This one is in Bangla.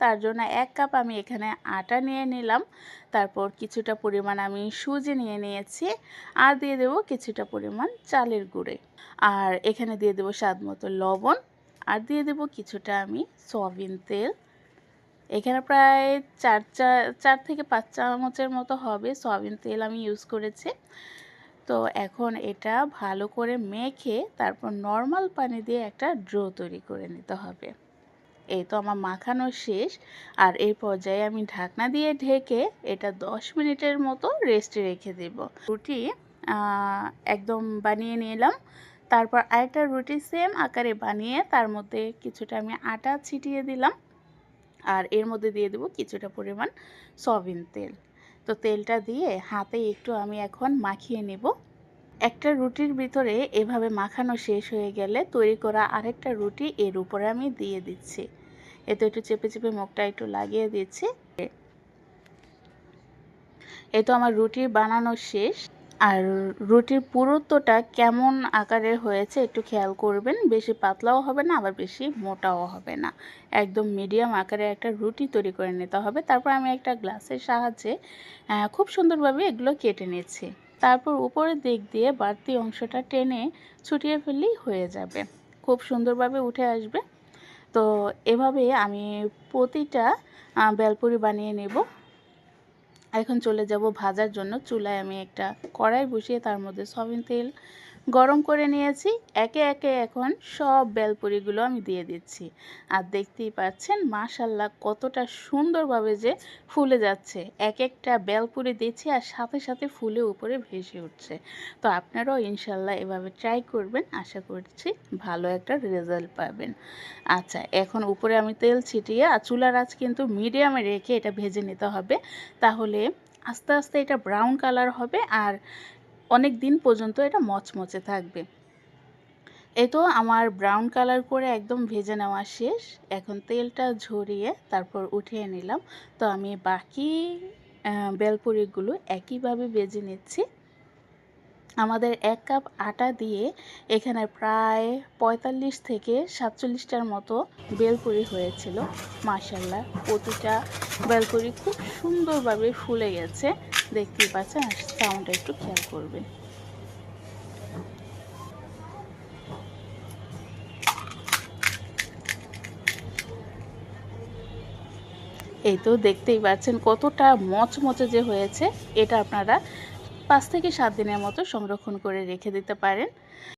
তার জন্য এক কাপ আমি এখানে আটা নিয়ে নিলাম। তারপর কিছুটা পরিমাণ আমি সুজি নিয়ে নিয়েছি আর দিয়ে দেবো কিছুটা পরিমাণ চালের গুঁড়ে। আর এখানে দিয়ে দেবো স্বাদ মতো লবণ আর দিয়ে দেবো কিছুটা আমি সয়াবিন তেল। এখানে প্রায় চার চার থেকে পাঁচ চামচের মতো হবে সয়াবিন তেল আমি ইউজ করেছি। তো এখন এটা ভালো করে মেখে তারপর নর্মাল পানি দিয়ে একটা ড্রো তৈরি করে নিতে হবে। এই তো আমার মাখানো শেষ। আর এই পর্যায়ে আমি ঢাকনা দিয়ে ঢেকে এটা দশ মিনিটের মতো রেস্টে রেখে দেব। রুটি একদম বানিয়ে নিলাম। তারপর আরেকটা রুটি সেম আকারে বানিয়ে তার মধ্যে কিছুটা আমি আটা ছিটিয়ে দিলাম। আর এর মধ্যে দিয়ে দেবো কিছুটা পরিমাণ সয়াবিন তেল। তো তেলটা দিয়ে হাতে একটু আমি এখন মাখিয়ে নেব। একটা রুটির ভিতরে এভাবে মাখানো শেষ হয়ে গেলে তৈরি করা আরেকটা রুটি এর উপরে আমি দিয়ে দিচ্ছি। এতে একটু চেপে চেপে মুখটা একটু লাগিয়ে দিচ্ছি। এ তো আমার রুটি বানানো শেষ। আর রুটির পুরুত্বটা কেমন আকারের হয়েছে একটু খেয়াল করবেন। বেশি পাতলাও হবে না, আবার বেশি মোটাও হবে না। একদম মিডিয়াম আকারে একটা রুটি তৈরি করে নিতে হবে। তারপর আমি একটা গ্লাসের সাহায্যে খুব সুন্দরভাবে এগুলো কেটে নিচ্ছি। তারপর উপরের দিক দিয়ে বাড়তি অংশটা টেনে ছুটিয়ে ফেললেই হয়ে যাবে। খুব সুন্দরভাবে উঠে আসবে। তো এভাবে আমি প্রতিটা বেলপুরি বানিয়ে নেব। এখন চলে যাব ভাজার জন্য। চুলায় আমি একটা কড়াই বসিয়ে তার মধ্যে সয়াবিন তেল গরম করে নিয়েছি। একে একে এখন সব বেলপুরিগুলো আমি দিয়ে দিচ্ছি। আর দেখতেই পাচ্ছেন মাশাল্লাহ কতটা সুন্দরভাবে যে ফুলে যাচ্ছে। এক একটা বেলপুরি দিচ্ছি আর সাথে সাথে ফুলে উপরে ভেসে উঠছে। তো আপনারাও ইনশাল্লাহ এভাবে ট্রাই করবেন। আশা করছি ভালো একটা রেজাল্ট পাবেন। আচ্ছা এখন উপরে আমি তেল ছিটিয়ে আর চুলার আঁচ কিন্তু মিডিয়ামে রেখে এটা ভেজে নিতে হবে। তাহলে আস্তে আস্তে এটা ব্রাউন কালার হবে আর অনেক দিন পর্যন্ত এটা মচমচে থাকবে। এই তো আমার ব্রাউন কালার করে একদম ভেজে নেওয়া শেষ। এখন তেলটা ঝরিয়ে তারপর উঠিয়ে নিলাম। তো আমি বাকি বেলপুরিগুলো একইভাবে ভেজে নিচ্ছি। আমাদের এক কাপ আটা দিয়ে এখানে প্রায় পঁয়তাল্লিশ থেকে সাতচল্লিশটার মতো বেলপুরি হয়েছিল। মার্শাল্লাহ প্রতিটা বেলপুরি খুব সুন্দরভাবে ফুলে গেছে। দেখতেই পাচ্ছেন সাউন্ডটা একটু খেয়াল করবেন। এই তো দেখতেই পাচ্ছেন, কতটা মচমচে যে হয়েছে, এটা আপনারা পাঁচ থেকে সাত দিনের মতো সংরক্ষণ করে রেখে দিতে পারেন।